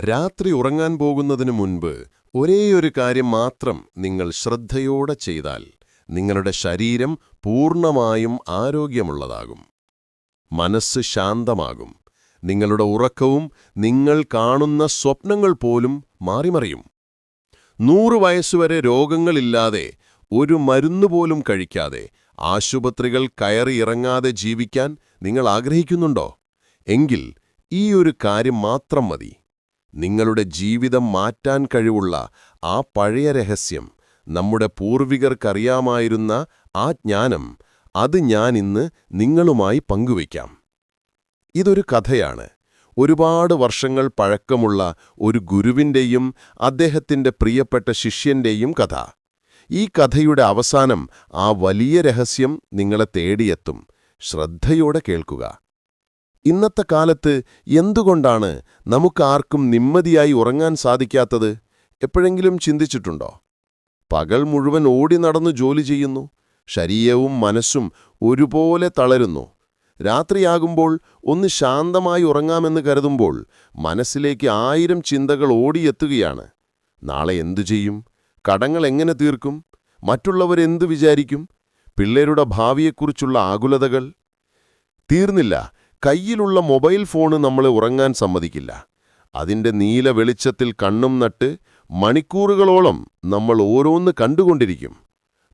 രാത്രി ഉറങ്ങാൻ പോകുന്നതിനു മുൻപ് ഒരേയൊരു കാര്യം മാത്രം നിങ്ങൾ ശ്രദ്ധയോടെ ചെയ്താൽ നിങ്ങളുടെ ശരീരം പൂർണമായും ആരോഗ്യമുള്ളതാകും. മനസ്സ് ശാന്തമാകും. നിങ്ങളുടെ ഉറക്കവും നിങ്ങൾ കാണുന്ന സ്വപ്നങ്ങൾ പോലും മാറിമറിയും. നൂറ് വയസ്സുവരെ രോഗങ്ങളില്ലാതെ ഒരു മരുന്നുപോലും കഴിക്കാതെ ആശുപത്രികൾ കയറിയിറങ്ങാതെ ജീവിക്കാൻ നിങ്ങൾ ആഗ്രഹിക്കുന്നുണ്ടോ? എങ്കിൽ ഈ ഒരു കാര്യം മാത്രം മതി. നിങ്ങളുടെ ജീവിതം മാറ്റാൻ കഴിവുള്ള ആ പഴയ രഹസ്യം നമ്മുടെ പൂർവികർക്കറിയാമായിരുന്ന ആ ജ്ഞാനം അത് ഞാൻ ഇന്ന് നിങ്ങളുമായി പങ്കുവയ്ക്കാം. ഇതൊരു കഥയാണ്. ഒരുപാട് വർഷങ്ങൾ പഴക്കമുള്ള ഒരു ഗുരുവിന്റെയും അദ്ദേഹത്തിന്റെ പ്രിയപ്പെട്ട ശിഷ്യന്റെയും കഥ. ഈ കഥയുടെ അവസാനം ആ വലിയ രഹസ്യം നിങ്ങളെ തേടിയെത്തും. ശ്രദ്ധയോടെ കേൾക്കുക. ഇന്നത്തെ കാലത്ത് എന്തുകൊണ്ടാണ് നമുക്കാർക്കും നിമ്മതിയായി ഉറങ്ങാൻ സാധിക്കാത്തത്? എപ്പോഴെങ്കിലും ചിന്തിച്ചിട്ടുണ്ടോ? പകൽ മുഴുവൻ ഓടി നടന്നു ജോലി ചെയ്യുന്നു ശരീരവും മനസ്സും ഒരുപോലെ തളരുന്നു. രാത്രിയാകുമ്പോൾ ഒന്ന് ശാന്തമായി ഉറങ്ങാമെന്ന് കരുതുമ്പോൾ മനസ്സിലേക്ക് ആയിരം ചിന്തകൾ ഓടിയെത്തുകയാണ്. നാളെ എന്തു ചെയ്യും? കടങ്ങൾ എങ്ങനെ തീർക്കും? മറ്റുള്ളവരെന്തു വിചാരിക്കും? പിള്ളേരുടെ ഭാവിയെക്കുറിച്ചുള്ള ആകുലതകൾ? തീർന്നില്ല. കയ്യിലുള്ള മൊബൈൽ ഫോണ് നമ്മളെ ഉറങ്ങാൻ സമ്മതിക്കില്ല. അതിന്റെ നീല വെളിച്ചത്തിൽ കണ്ണും നട്ട് മണിക്കൂറുകളോളം നമ്മൾ ഓരോന്ന് കണ്ടുകൊണ്ടിരിക്കും.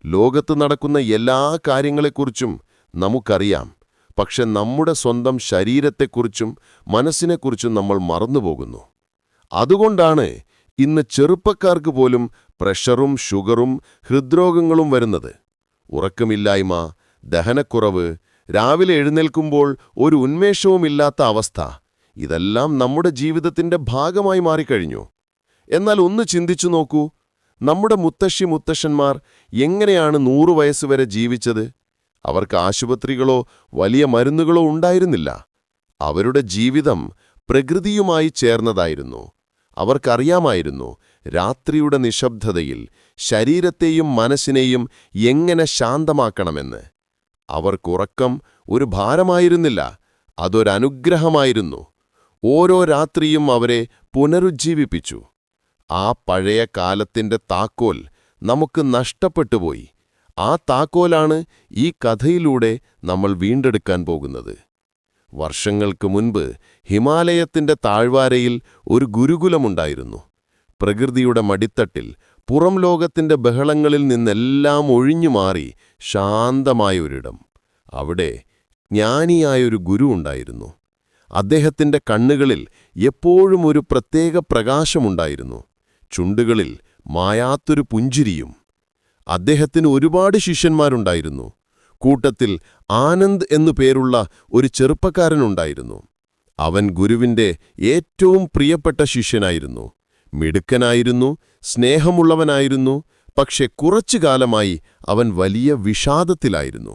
ലോകത്ത് നടക്കുന്ന എല്ലാ കാര്യങ്ങളെക്കുറിച്ചും നമുക്കറിയാം. പക്ഷെ നമ്മുടെ സ്വന്തം ശരീരത്തെക്കുറിച്ചും മനസ്സിനെക്കുറിച്ചും നമ്മൾ മറന്നുപോകുന്നു. അതുകൊണ്ടാണ് ഇന്ന് ചെറുപ്പക്കാർക്ക് പോലും പ്രഷറും ഷുഗറും ഹൃദ്രോഗങ്ങളും വരുന്നത്. ഉറക്കമില്ലായ്മ ദഹനക്കുറവ് രാവിലെ എഴുന്നേൽക്കുമ്പോൾ ഒരു ഉന്മേഷവുമില്ലാത്ത അവസ്ഥ. ഇതെല്ലാം നമ്മുടെ ജീവിതത്തിന്റെ ഭാഗമായി മാറിക്കഴിഞ്ഞു. എന്നാൽ ഒന്ന് ചിന്തിച്ചു നോക്കൂ. നമ്മുടെ മുത്തശ്ശി മുത്തശ്ശന്മാർ എങ്ങനെയാണ് നൂറു വയസ്സുവരെ ജീവിച്ചത്? അവർക്ക് ആശുപത്രികളോ വലിയ മരുന്നുകളോ ഉണ്ടായിരുന്നില്ല. അവരുടെ ജീവിതം പ്രകൃതിയുമായി ചേർന്നതായിരുന്നു. അവർക്കറിയാമായിരുന്നു രാത്രിയുടെ നിശബ്ദതയിൽ ശരീരത്തെയും മനസ്സിനെയും എങ്ങനെ ശാന്തമാക്കണമെന്ന്. അവർക്കുറക്കം ഒരു ഭാരമായിരുന്നില്ല അതൊരനുഗ്രഹമായിരുന്നു ഓരോ രാത്രിയും അവരെ പുനരുജ്ജീവിപ്പിച്ചു. ആ പഴയ കാലത്തിന്റെ താക്കോൽ നമുക്ക് നഷ്ടപ്പെട്ടുപോയി ആ താക്കോലാണ് ഈ കഥയിലൂടെ നമ്മൾ വീണ്ടെടുക്കാൻ പോകുന്നത്. വർഷങ്ങൾക്ക് മുൻപ് ഹിമാലയത്തിന്റെ താഴ്വാരയിൽ ഒരു ഗുരുകുലമുണ്ടായിരുന്നു. പ്രകൃതിയുടെ മടിത്തട്ടിൽ പുറം ലോകത്തിന്റെ ബഹളങ്ങളിൽ നിന്നെല്ലാം ഒഴിഞ്ഞു മാറി ശാന്തമായൊരിടം അവിടെ ജ്ഞാനിയായൊരു ഗുരു ഉണ്ടായിരുന്നു. അദ്ദേഹത്തിന്റെ കണ്ണുകളിൽ എപ്പോഴും ഒരു പ്രത്യേക പ്രകാശമുണ്ടായിരുന്നു. ചുണ്ടുകളിൽ മായാത്തൊരു പുഞ്ചിരിയും. അദ്ദേഹത്തിന് ഒരുപാട് ശിഷ്യന്മാരുണ്ടായിരുന്നു. കൂട്ടത്തിൽ ആനന്ദ് എന്നു പേരുള്ള ഒരു ചെറുപ്പക്കാരനുണ്ടായിരുന്നു അവൻ ഗുരുവിന്റെ ഏറ്റവും പ്രിയപ്പെട്ട ശിഷ്യനായിരുന്നു. മിടുക്കനായിരുന്നു. സ്നേഹമുള്ളവനായിരുന്നു പക്ഷെ കുറച്ചു കാലമായി അവൻ വലിയ വിഷാദത്തിലായിരുന്നു.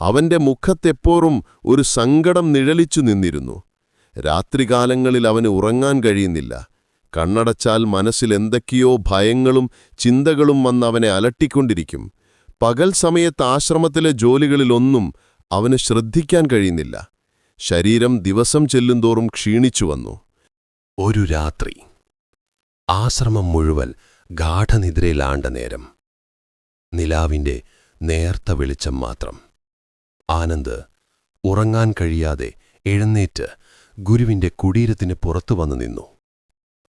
അവന്റെ മുഖത്തെപ്പോറും ഒരു സങ്കടം നിഴലിച്ചു നിന്നിരുന്നു. രാത്രികാലങ്ങളിൽ അവന് ഉറങ്ങാൻ കഴിയുന്നില്ല. കണ്ണടച്ചാൽ മനസ്സിൽ എന്തൊക്കെയോ ഭയങ്ങളും ചിന്തകളും വന്ന് അവനെ അലട്ടിക്കൊണ്ടിരിക്കും. പകൽ സമയത്ത് ആശ്രമത്തിലെ ജോലികളിലൊന്നും അവന് ശ്രദ്ധിക്കാൻ കഴിയുന്നില്ല. ശരീരം ദിവസം ചെല്ലുന്തോറും ക്ഷീണിച്ചു വന്നു. ഒരു രാത്രി ആശ്രമം മുഴുവൻ ഗാഠനിദ്രയിലാണ്ട നേരം. നിലാവിന്റെ നേർത്ത വെളിച്ചം മാത്രം. ആനന്ദ് ഉറങ്ങാൻ കഴിയാതെ എഴുന്നേറ്റ് ഗുരുവിന്റെ കുടീരത്തിന് പുറത്തു വന്നു നിന്നു.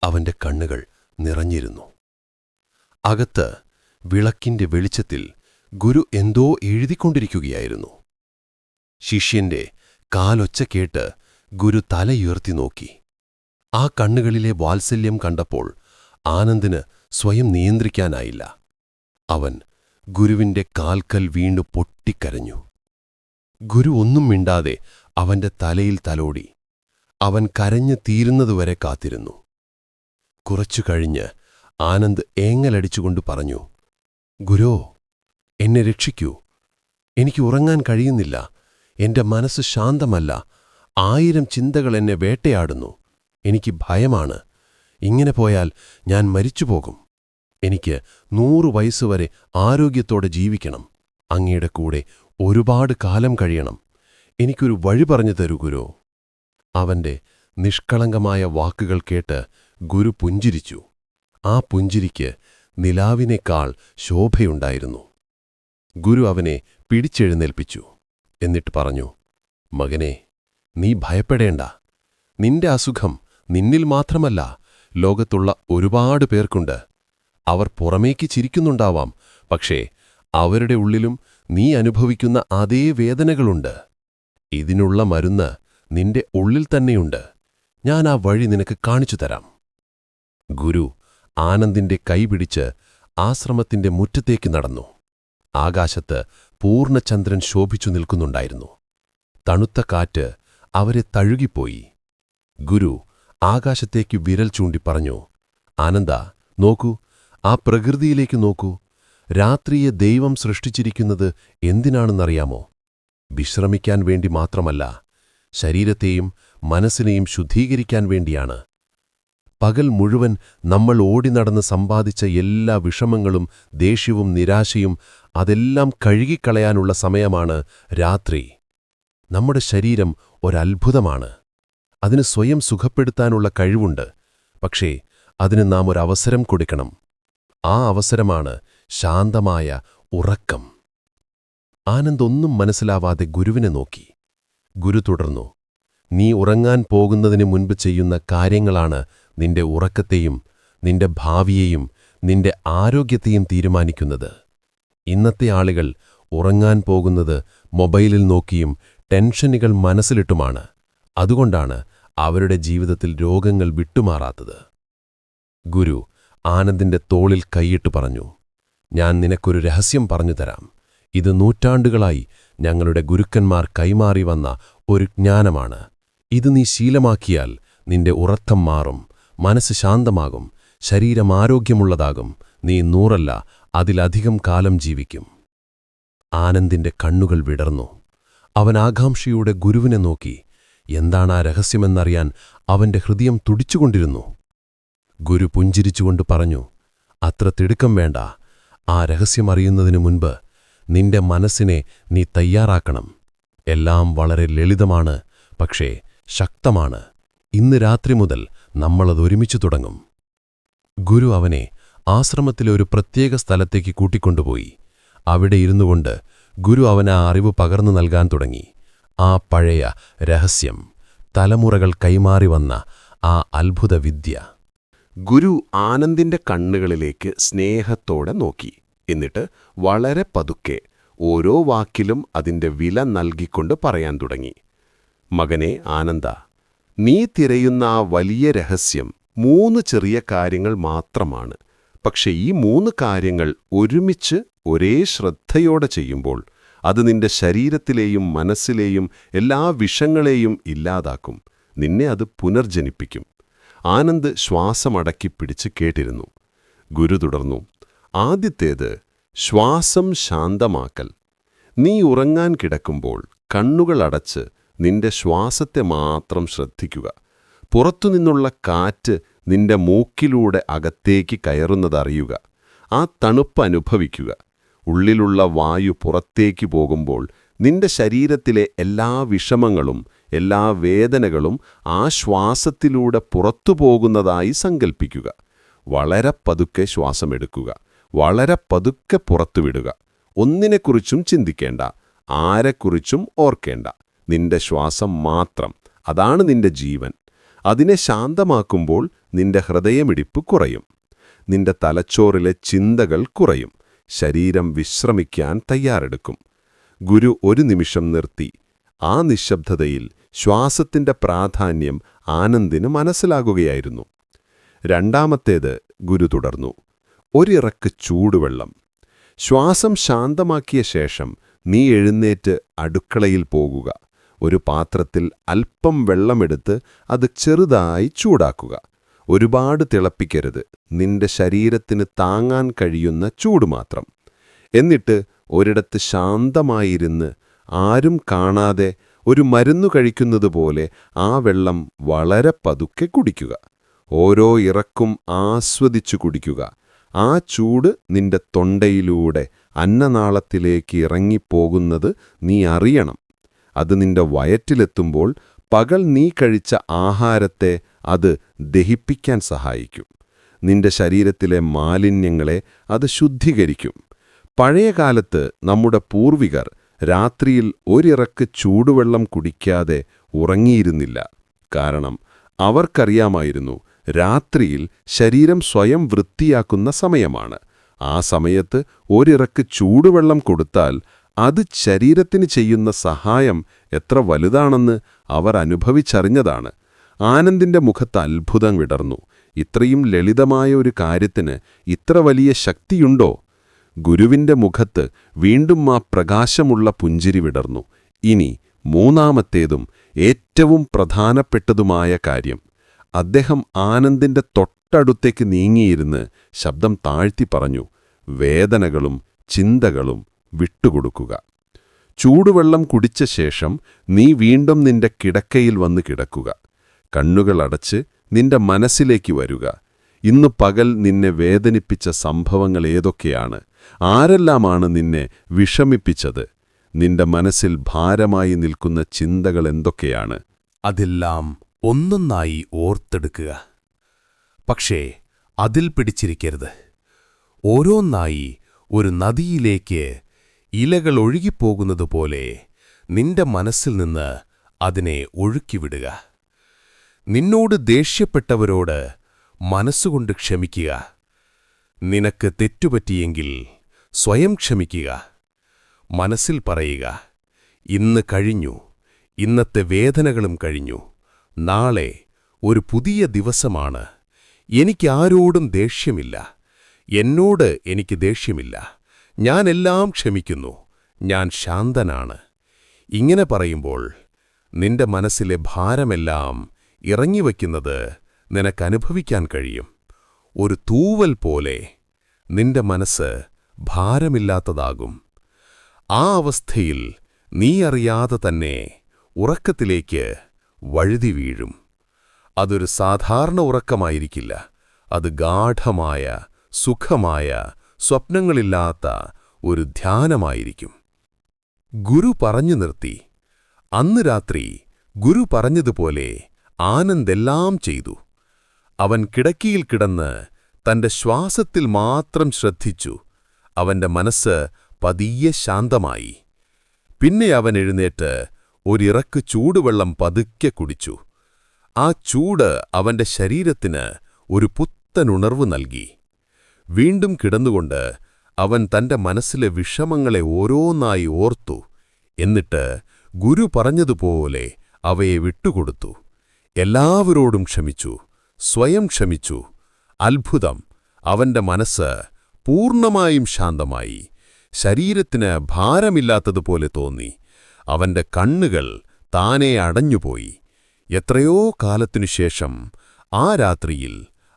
അവന്റെ കണ്ണുകൾ നിറഞ്ഞിരുന്നു. അകത്ത് വിളക്കിന്റെ വെളിച്ചത്തിൽ ഗുരു എന്തോ എഴുതിക്കൊണ്ടിരിക്കുകയായിരുന്നു. ശിഷ്യന്റെ കാലൊച്ച കേട്ട് ഗുരു തലയുയർത്തി നോക്കി. ആ കണ്ണുകളിലെ വാത്സല്യം കണ്ടപ്പോൾ ആനന്ദിന് സ്വയം നിയന്ത്രിക്കാനായില്ല. അവൻ ഗുരുവിന്റെ കാൽക്കൽ വീണ്ടു പൊട്ടിക്കരഞ്ഞു. ഗുരു ഒന്നും മിണ്ടാതെ അവന്റെ തലയിൽ തലോടി. അവൻ കരഞ്ഞു തീരുന്നതുവരെ കാത്തിരുന്നു. കുറച്ചു കഴിഞ്ഞ് ആനന്ദ് ഏങ്ങലടിച്ചുകൊണ്ട് പറഞ്ഞു ഗുരോ എന്നെ രക്ഷിക്കൂ. എനിക്ക് ഉറങ്ങാൻ കഴിയുന്നില്ല. എന്റെ മനസ്സ് ശാന്തമല്ല. ആയിരം ചിന്തകൾ എന്നെ വേട്ടയാടുന്നു. എനിക്ക് ഭയമാണ്. ഇങ്ങനെ പോയാൽ ഞാൻ മരിച്ചുപോകും. എനിക്ക് നൂറു വയസ്സുവരെ ആരോഗ്യത്തോടെ ജീവിക്കണം. അങ്ങയുടെ കൂടെ ഒരുപാട് കാലം കഴിയണം. എനിക്കൊരു വഴി പറഞ്ഞു തരൂ ഗുരു. അവന്റെ നിഷ്കളങ്കമായ വാക്കുകൾ കേട്ട് ഗുരു പുഞ്ചിരിച്ചു. ആ പുഞ്ചിരിക്ക് നിലാവിനേക്കാൾ ശോഭയുണ്ടായിരുന്നു. ഗുരു അവനെ പിടിച്ചെഴുന്നേൽപ്പിച്ചു. എന്നിട്ട് പറഞ്ഞു മകനെ നീ ഭയപ്പെടേണ്ട. നിന്റെ അസുഖം നിന്നിൽ മാത്രമല്ല ലോകത്തുള്ള ഒരുപാട് പേർക്കുണ്ട്. അവർ പുറമേക്ക് ചിരിക്കുന്നുണ്ടാവാം പക്ഷേ അവരുടെ ഉള്ളിലും നീ അനുഭവിക്കുന്ന അതേ വേദനകളുണ്ട്. ഇതിനുള്ള മരുന്ന് നിന്റെ ഉള്ളിൽ തന്നെയുണ്ട്. ഞാൻ ആ വഴി നിനക്ക് കാണിച്ചു തരാം. ഗുരു ആനന്ദിന്റെ കൈപിടിച്ച് ആശ്രമത്തിന്റെ മുറ്റത്തേക്ക് നടന്നു. ആകാശത്ത് പൂർണചന്ദ്രൻ ശോഭിച്ചു നിൽക്കുന്നുണ്ടായിരുന്നു. തണുത്ത കാറ്റ് അവരെ തഴുകിപ്പോയി. ഗുരു ആകാശത്തേക്ക് വിരൽ ചൂണ്ടി പറഞ്ഞു ആനന്ദ നോക്കൂ ആ പ്രകൃതിയിലേക്ക് നോക്കൂ. രാത്രിയെ ദൈവം സൃഷ്ടിച്ചിരിക്കുന്നത് എന്തിനാണെന്നറിയാമോ? വിശ്രമിക്കാൻ വേണ്ടി മാത്രമല്ല ശരീരത്തെയും മനസ്സിനെയും ശുദ്ധീകരിക്കാൻ വേണ്ടിയാണ്. പകൽ മുഴുവൻ നമ്മൾ ഓടി നടന്ന് സമ്പാദിച്ച എല്ലാ വിഷമങ്ങളും ദേഷ്യവും നിരാശയും അതെല്ലാം കഴുകിക്കളയാനുള്ള സമയമാണ് രാത്രി. നമ്മുടെ ശരീരം ഒരത്ഭുതമാണ്. അതിന് സ്വയം സുഖപ്പെടുത്താനുള്ള കഴിവുണ്ട്. പക്ഷേ അതിന് നാം ഒരു അവസരം കൊടുക്കണം. ആ അവസരമാണ് ശാന്തമായ ഉറക്കം. ആനന്ദ് ഒന്നും മനസ്സിലാവാതെ ഗുരുവിനെ നോക്കി. ഗുരു തുടർന്നു നീ ഉറങ്ങാൻ പോകുന്നതിന് മുൻപ് ചെയ്യുന്ന കാര്യങ്ങളാണ് നിന്റെ ഉറക്കത്തെയും നിന്റെ ഭാവിയെയും നിന്റെ ആരോഗ്യത്തെയും തീരുമാനിക്കുന്നത്. ഇന്നത്തെ ആളുകൾ ഉറങ്ങാൻ പോകുന്നത് മൊബൈലിൽ നോക്കിയും ടെൻഷനുകൾ മനസ്സിലിട്ടുമാണ്. അതുകൊണ്ടാണ് അവരുടെ ജീവിതത്തിൽ രോഗങ്ങൾ വിട്ടുമാറാത്തത്. ഗുരു ആനന്ദിന്റെ തോളിൽ കൈയിട്ട് പറഞ്ഞു ഞാൻ നിനക്കൊരു രഹസ്യം പറഞ്ഞു തരാം. ഇത് നൂറ്റാണ്ടുകളായി ഞങ്ങളുടെ ഗുരുക്കന്മാർ കൈമാറി വന്ന ഒരു ജ്ഞാനമാണ്. ഇത് നീ ശീലമാക്കിയാൽ നിന്റെ ഉറക്കം മാറും മനസ്സ് ശാന്തമാകും ശരീരം ആരോഗ്യമുള്ളതാകും. നീ നൂറല്ല അതിലധികം കാലം ജീവിക്കും. ആനന്ദിന്റെ കണ്ണുകൾ വിടർന്നു. അവൻ ആകാംക്ഷയുടെ ഗുരുവിനെ നോക്കി എന്താണ് ആ രഹസ്യമെന്നറിയാൻ അവന്റെ ഹൃദയം തുടിച്ചുകൊണ്ടിരുന്നു. ഗുരു പുഞ്ചിരിച്ചുകൊണ്ട് പറഞ്ഞു അത്ര തിടുക്കം വേണ്ട. ആ രഹസ്യമറിയുന്നതിനു മുൻപ് നിന്റെ മനസ്സിനെ നീ തയ്യാറാക്കണം. എല്ലാം വളരെ ലളിതമാണ് പക്ഷേ ശക്തമാണ്. ഇന്ന് രാത്രി മുതൽ നമ്മളത് ഒരുമിച്ചു തുടങ്ങും. ഗുരു അവനെ ആശ്രമത്തിലെ ഒരു പ്രത്യേക സ്ഥലത്തേക്ക് കൂട്ടിക്കൊണ്ടുപോയി. അവിടെ ഇരുന്നുകൊണ്ട് ഗുരു അവന് ആ അറിവ് പകർന്നു നൽകാൻ തുടങ്ങി. ആ പഴയ രഹസ്യം തലമുറകൾ കൈമാറി വന്ന ആ അത്ഭുത വിദ്യ ഗുരു ആനന്ദിന്റെ കണ്ണുകളിലേക്ക് സ്നേഹത്തോടെ നോക്കി. എന്നിട്ട് വളരെ പതുക്കെ ഓരോ വാക്കിലും അതിന്റെ വില നൽകിക്കൊണ്ട് പറയാൻ തുടങ്ങി. മകനെ ആനന്ദ നീ തിരയുന്ന ആ വലിയ രഹസ്യം മൂന്ന് ചെറിയ കാര്യങ്ങൾ മാത്രമാണ്. പക്ഷേ ഈ മൂന്ന് കാര്യങ്ങൾ ഒരുമിച്ച് ഒരേ ശ്രദ്ധയോടെ ചെയ്യുമ്പോൾ അത് നിന്റെ ശരീരത്തിലെയും മനസ്സിലെയും എല്ലാ വിഷങ്ങളെയും ഇല്ലാതാക്കും. നിന്നെ അത് പുനർജനിപ്പിക്കും. ആനന്ദ് ശ്വാസമടക്കി പിടിച്ച് കേട്ടിരുന്നു. ഗുരു തുടർന്നു ആദ്യത്തേത് ശ്വാസം ശാന്തമാക്കൽ. നീ ഉറങ്ങാൻ കിടക്കുമ്പോൾ കണ്ണുകളടച്ച് നിന്റെ ശ്വാസത്തെ മാത്രം ശ്രദ്ധിക്കുക. പുറത്തുനിന്നുള്ള കാറ്റ് നിന്റെ മൂക്കിലൂടെ അകത്തേക്ക് കയറുന്നതറിയുക. ആ തണുപ്പ് അനുഭവിക്കുക. ഉള്ളിലുള്ള വായു പുറത്തേക്ക് പോകുമ്പോൾ നിന്റെ ശരീരത്തിലെ എല്ലാ വിഷമങ്ങളും എല്ലാ വേദനകളും ആ ശ്വാസത്തിലൂടെ പുറത്തു പോകുന്നതായി സങ്കൽപ്പിക്കുക. വളരെ പതുക്കെ ശ്വാസമെടുക്കുക. വളരെ പതുക്കെ പുറത്തുവിടുക. ഒന്നിനെക്കുറിച്ചും ചിന്തിക്കേണ്ട. ആരെക്കുറിച്ചും ഓർക്കേണ്ട. നിന്റെ ശ്വാസം മാത്രം. അതാണ് നിന്റെ ജീവൻ. അതിനെ ശാന്തമാക്കുമ്പോൾ നിന്റെ ഹൃദയമിടിപ്പ് കുറയും. നിന്റെ തലച്ചോറിലെ ചിന്തകൾ കുറയും. ശരീരം വിശ്രമിക്കാൻ തയ്യാറെടുക്കും. ഗുരു ഒരു നിമിഷം നിർത്തി. ആ നിശബ്ദതയിൽ ശ്വാസത്തിന്റെ പ്രാധാന്യം ആനന്ദിന് മനസ്സിലാകുകയായിരുന്നു. രണ്ടാമത്തേത് ഗുരു തുടർന്നു. ഒരിറക്ക് ചൂടുവെള്ളം. ശ്വാസം ശാന്തമാക്കിയ ശേഷം നീ എഴുന്നേറ്റ് അടുക്കളയിൽ പോകുക. ഒരു പാത്രത്തിൽ അല്പം വെള്ളമെടുത്ത് അത് ചെറുതായി ചൂടാക്കുക. ഒരുപാട് തിളപ്പിക്കരുത്. നിന്റെ ശരീരത്തിന് താങ്ങാൻ കഴിയുന്ന ചൂട് മാത്രം. എന്നിട്ട് ഒരിടത്ത് ശാന്തമായിരുന്ന് ആരും കാണാതെ ഒരു മരുന്നു കഴിക്കുന്നതുപോലെ ആ വെള്ളം വളരെ പതുക്കെ കുടിക്കുക. ഓരോ ഇറക്കും ആസ്വദിച്ചു കുടിക്കുക. ആ ചൂട് നിന്റെ തൊണ്ടയിലൂടെ അന്നനാളത്തിലേക്ക് ഇറങ്ങിപ്പോകുന്നത് നീ അറിയണം. അത് നിന്റെ വയറ്റിലെത്തുമ്പോൾ പകൽ നീ കഴിച്ച ആഹാരത്തെ അത് ദഹിപ്പിക്കാൻ സഹായിക്കും. നിന്റെ ശരീരത്തിലെ മാലിന്യങ്ങളെ അത് ശുദ്ധീകരിക്കും. പഴയ പഴയകാലത്ത് നമ്മുടെ പൂർവികർ രാത്രിയിൽ ഒരിറക്ക് ചൂടുവെള്ളം കുടിക്കാതെ ഉറങ്ങിയിരുന്നില്ല. കാരണം അവർക്കറിയാമായിരുന്നു രാത്രിയിൽ ശരീരം സ്വയം വൃത്തിയാക്കുന്ന സമയമാണ്. ആ സമയത്ത് ഒരിറക്ക് ചൂടുവെള്ളം കൊടുത്താൽ അത് ശരീരത്തിന് ചെയ്യുന്ന സഹായം എത്ര വലുതാണെന്ന് അവർ അനുഭവിച്ചറിഞ്ഞതാണ്. ആനന്ദിന്റെ മുഖത്ത് അത്ഭുതം വിടർന്നു. ഇത്രയും ലളിതമായ ഒരു കാര്യത്തിന് ഇത്ര വലിയ ശക്തിയുണ്ടോ? ഗുരുവിന്റെ മുഖത്ത് വീണ്ടും ആ പ്രകാശമുള്ള പുഞ്ചിരി വിടർന്നു. ഇനി മൂന്നാമത്തേതും ഏറ്റവും പ്രധാനപ്പെട്ടതുമായ കാര്യം. അദ്ദേഹം ആനന്ദിന്റെ തൊട്ടടുത്തേക്ക് നീങ്ങിയിരുന്ന് ശബ്ദം താഴ്ത്തി പറഞ്ഞു. വേദനകളും ചിന്തകളും വിട്ടുകൊടുക്കുക. ചൂടുവെള്ളം കുടിച്ച ശേഷം നീ വീണ്ടും നിന്റെ കിടക്കയിൽ വന്ന് കിടക്കുക. കണ്ണുകളടച്ച് നിന്റെ മനസ്സിലേക്ക് വരുക. ഇന്ന് പകൽ നിന്നെ വേദനിപ്പിച്ച സംഭവങ്ങൾ ഏതൊക്കെയാണ്? ആരെല്ലാമാണ് നിന്നെ വിഷമിപ്പിച്ചത്? നിന്റെ മനസ്സിൽ ഭാരമായി നിൽക്കുന്ന ചിന്തകൾ എന്തൊക്കെയാണ്? അതെല്ലാം ഒന്നൊന്നായി ഓർത്തെടുക്കുക. പക്ഷേ അതിൽ പിടിച്ചിരിക്കരുത്. ഓരോന്നായി ഒരു നദിയിലേക്ക് ഇലകൾ ഒഴുകിപ്പോകുന്നതുപോലെ നിന്റെ മനസ്സിൽ നിന്ന് അതിനെ ഒഴുക്കിവിടുക. നിന്നോട് ദേഷ്യപ്പെട്ടവരോട് മനസ്സുകൊണ്ട് ക്ഷമിക്കുക. നിനക്ക് തെറ്റുപറ്റിയെങ്കിൽ സ്വയം ക്ഷമിക്കുക. മനസ്സിൽ പറയുക ഇന്ന് കഴിഞ്ഞു. ഇന്നത്തെ വേദനകളും കഴിഞ്ഞു. നാളെ ഒരു പുതിയ ദിവസമാണ്. എനിക്കാരോടും ദേഷ്യമില്ല. എന്നോട് എനിക്ക് ദേഷ്യമില്ല. ഞാനെല്ലാം ക്ഷമിക്കുന്നു. ഞാൻ ശാന്തനാണ്. ഇങ്ങനെ പറയുമ്പോൾ നിന്റെ മനസ്സിലെ ഭാരമെല്ലാം ഇറങ്ങിവയ്ക്കുന്നത് നിനക്കനുഭവിക്കാൻ കഴിയും. ഒരു തൂവൽ പോലെ നിന്റെ മനസ്സ് ഭാരമില്ലാത്തതാകും. ആ അവസ്ഥയിൽ നീ അറിയാതെ തന്നെ ഉറക്കത്തിലേക്ക് വഴുതി വീഴും. അതൊരു സാധാരണ ഉറക്കമായിരിക്കില്ല. അത് ഗാഠമായ സുഖമായ സ്വപ്നങ്ങളില്ലാത്ത ഒരു ധ്യാനമായിരിക്കും. ഗുരു പറഞ്ഞു നിർത്തി. അന്ന് രാത്രി ഗുരു പറഞ്ഞതുപോലെ ആനന്ദെല്ലാം ചെയ്തു. അവൻ കിടക്കിയിൽ കിടന്ന് തന്റെ ശ്വാസത്തിൽ മാത്രം ശ്രദ്ധിച്ചു. അവന്റെ മനസ്സ് പതിയെ ശാന്തമായി. പിന്നെ അവൻ എഴുന്നേറ്റ് ഒരിറക്ക് ചൂടുവെള്ളം പതുക്കെ കുടിച്ചു. ആ ചൂട് അവന്റെ ശരീരത്തിന് ഒരു പുത്തനുണർവ് നൽകി. വീണ്ടും കിടന്നുകൊണ്ട് അവൻ തന്റെ മനസ്സിലെ വിഷമങ്ങളെ ഓരോന്നായി ഓർത്തു. എന്നിട്ട് ഗുരു പറഞ്ഞതുപോലെ അവയെ വിട്ടുകൊടുത്തു. എല്ലാവരോടും ക്ഷമിച്ചു സ്വയം ക്ഷമിച്ചു. അത്ഭുതം. അവന്റെ മനസ്സ് പൂർണമായും ശാന്തമായി. ശരീരത്തിന് ഭാരമില്ലാത്തതുപോലെ തോന്നി. അവന്റെ കണ്ണുകൾ താനെ അടഞ്ഞുപോയി. എത്രയോ കാലത്തിനുശേഷം ആ രാത്രിയിൽ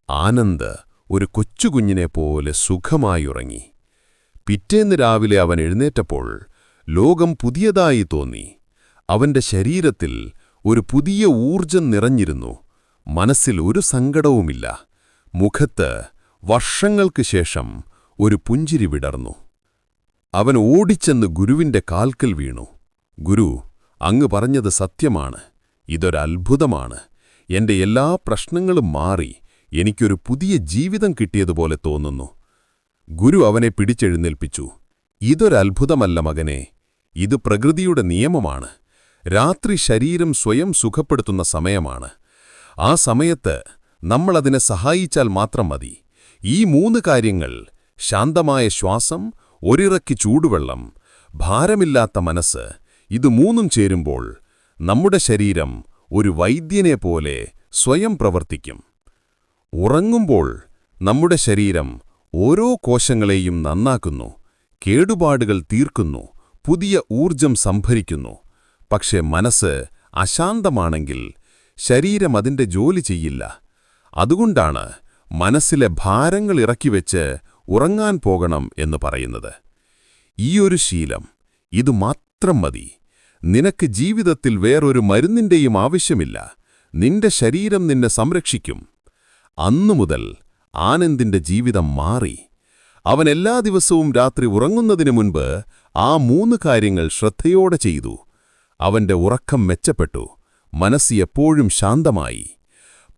ആനന്ദ് ഒരു കൊച്ചുകുഞ്ഞിനെ പോലെ സുഖമായി ഉറങ്ങി പിറ്റേന്ന് രാവിലെ അവൻ എഴുന്നേറ്റപ്പോൾ ലോകം പുതിയതായി തോന്നി. അവന്റെ ശരീരത്തിൽ ഒരു പുതിയ ഊർജം നിറഞ്ഞിരുന്നു. മനസ്സിൽ ഒരു സങ്കടവുമില്ല. മുഖത്ത് വർഷങ്ങൾക്ക് ശേഷം ഒരു പുഞ്ചിരി വിടർന്നു. അവൻ ഓടിച്ചെന്ന് ഗുരുവിന്റെ കാൽക്കൽ വീണു. ഗുരു അങ്ങ് പറഞ്ഞത് സത്യമാണ്. ഇതൊരത്ഭുതമാണ് എന്റെ എല്ലാ പ്രശ്നങ്ങളും മാറി. എനിക്കൊരു പുതിയ ജീവിതം കിട്ടിയതുപോലെ തോന്നുന്നു. ഗുരു അവനെ പിടിച്ചെഴുന്നേൽപ്പിച്ചു. ഇതൊരത്ഭുതമല്ല മകനെ. ഇത് പ്രകൃതിയുടെ നിയമമാണ്. രാത്രി ശരീരം സ്വയം സുഖപ്പെടുത്തുന്ന സമയമാണ്. ആ സമയത്ത് നമ്മളതിനെ സഹായിച്ചാൽ മാത്രം മതി. ഈ മൂന്ന് കാര്യങ്ങൾ ശാന്തമായ ശ്വാസം ഒരിറക്കി ചൂടുവെള്ളം ഭാരമില്ലാത്ത മനസ്സ് ഇത് മൂന്നും ചേരുമ്പോൾ നമ്മുടെ ശരീരം ഒരു വൈദ്യനെ പോലെ സ്വയം പ്രവർത്തിക്കും. ഉറങ്ങുമ്പോൾ നമ്മുടെ ശരീരം ഓരോ കോശങ്ങളെയും നന്നാക്കുന്നു കേടുപാടുകൾ തീർക്കുന്നു പുതിയ ഊർജം സംഭരിക്കുന്നു. പക്ഷെ മനസ്സ് അശാന്തമാണെങ്കിൽ ശരീരം അതിന്റെ ജോലി ചെയ്യില്ല. അതുകൊണ്ടാണ് മനസ്സിലെ ഭാരങ്ങൾ ഇറക്കിവെച്ച് ഉറങ്ങാൻ പോകണം എന്ന് പറയുന്നത്. ഈയൊരു ശീലം ഇത് മാത്രം മതി. നിനക്ക് ജീവിതത്തിൽ വേറൊരു മരുന്നിന്റെയും ആവശ്യമില്ല. നിന്റെ ശരീരം നിന്നെ സംരക്ഷിക്കും. അന്നുമുതൽ ആനന്ദിന്റെ ജീവിതം മാറി. അവൻ എല്ലാ ദിവസവും രാത്രി ഉറങ്ങുന്നതിനു മുൻപ് ആ മൂന്ന് കാര്യങ്ങൾ ശ്രദ്ധയോടെ ചെയ്തു. അവന്റെ ഉറക്കം മെച്ചപ്പെട്ടു. മനസ്സ് എപ്പോഴും ശാന്തമായി.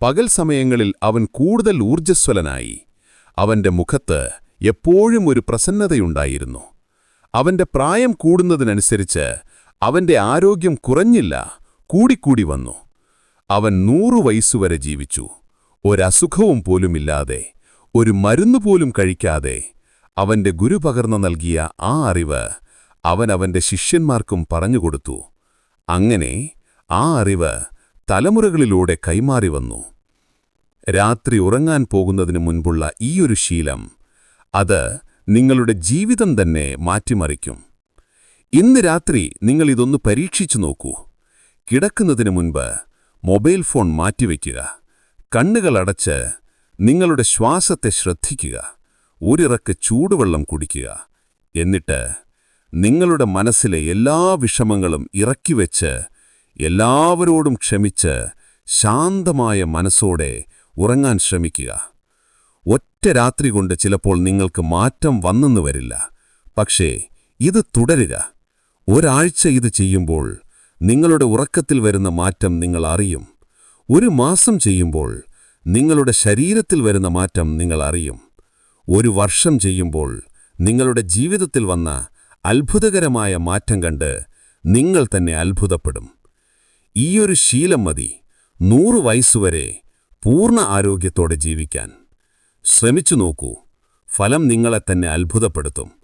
പകൽ സമയങ്ങളിൽ അവൻ കൂടുതൽ ഊർജസ്വലനായി. അവന്റെ മുഖത്ത് എപ്പോഴും ഒരു പ്രസന്നതയുണ്ടായിരുന്നു. അവന്റെ പ്രായം കൂടുന്നതിനനുസരിച്ച് അവന്റെ ആരോഗ്യം കുറഞ്ഞില്ല കൂടിക്കൂടി വന്നു. അവൻ നൂറു വയസ്സുവരെ ജീവിച്ചു. ഒരസുഖവും പോലുമില്ലാതെ ഒരു മരുന്നുപോലും കഴിക്കാതെ അവന്റെ ഗുരു പകർന്നു നൽകിയ ആ അറിവ് അവൻ അവന്റെ ശിഷ്യന്മാർക്കും പറഞ്ഞുകൊടുത്തു അങ്ങനെ ആ അറിവ് തലമുറകളിലൂടെ കൈമാറി വന്നു. രാത്രി ഉറങ്ങാൻ പോകുന്നതിന് മുൻപുള്ള ഈയൊരു ശീലം അത് നിങ്ങളുടെ ജീവിതം തന്നെ മാറ്റിമറിക്കും. ഇന്ന് രാത്രി നിങ്ങൾ ഇതൊന്ന് പരീക്ഷിച്ചു നോക്കൂ. കിടക്കുന്നതിന് മുൻപ് മൊബൈൽ ഫോൺ മാറ്റിവെക്കുക. കണ്ണുകളടച്ച് നിങ്ങളുടെ ശ്വാസത്തെ ശ്രദ്ധിക്കുക. ഒരിറക്ക് ചൂടുവെള്ളം കുടിക്കുക. എന്നിട്ട് നിങ്ങളുടെ മനസ്സിലെ എല്ലാ വിഷമങ്ങളും ഇറക്കിവെച്ച് എല്ലാവരോടും ക്ഷമിച്ച് ശാന്തമായ മനസ്സോടെ ഉറങ്ങാൻ ശ്രമിക്കുക. ഒറ്റ രാത്രി കൊണ്ട് ചിലപ്പോൾ നിങ്ങൾക്ക് മാറ്റം വന്നെന്നു വരില്ല. പക്ഷേ ഇത് തുടരുക. ഒരാഴ്ച ഇത് ചെയ്യുമ്പോൾ നിങ്ങളുടെ ഉറക്കത്തിൽ വരുന്ന മാറ്റം നിങ്ങൾ അറിയും. ഒരു മാസം ചെയ്യുമ്പോൾ നിങ്ങളുടെ ശരീരത്തിൽ വരുന്ന മാറ്റം നിങ്ങൾ അറിയും. ഒരു വർഷം ചെയ്യുമ്പോൾ നിങ്ങളുടെ ജീവിതത്തിൽ വന്ന അത്ഭുതകരമായ മാറ്റം കണ്ട് നിങ്ങൾ തന്നെ അത്ഭുതപ്പെടും. ഈയൊരു ശീലം മതി നൂറ് വയസ്സുവരെ പൂർണ ആരോഗ്യത്തോടെ ജീവിക്കാൻ. ശ്രമിച്ചു നോക്കൂ ഫലം നിങ്ങളെ തന്നെ അത്ഭുതപ്പെടുത്തും.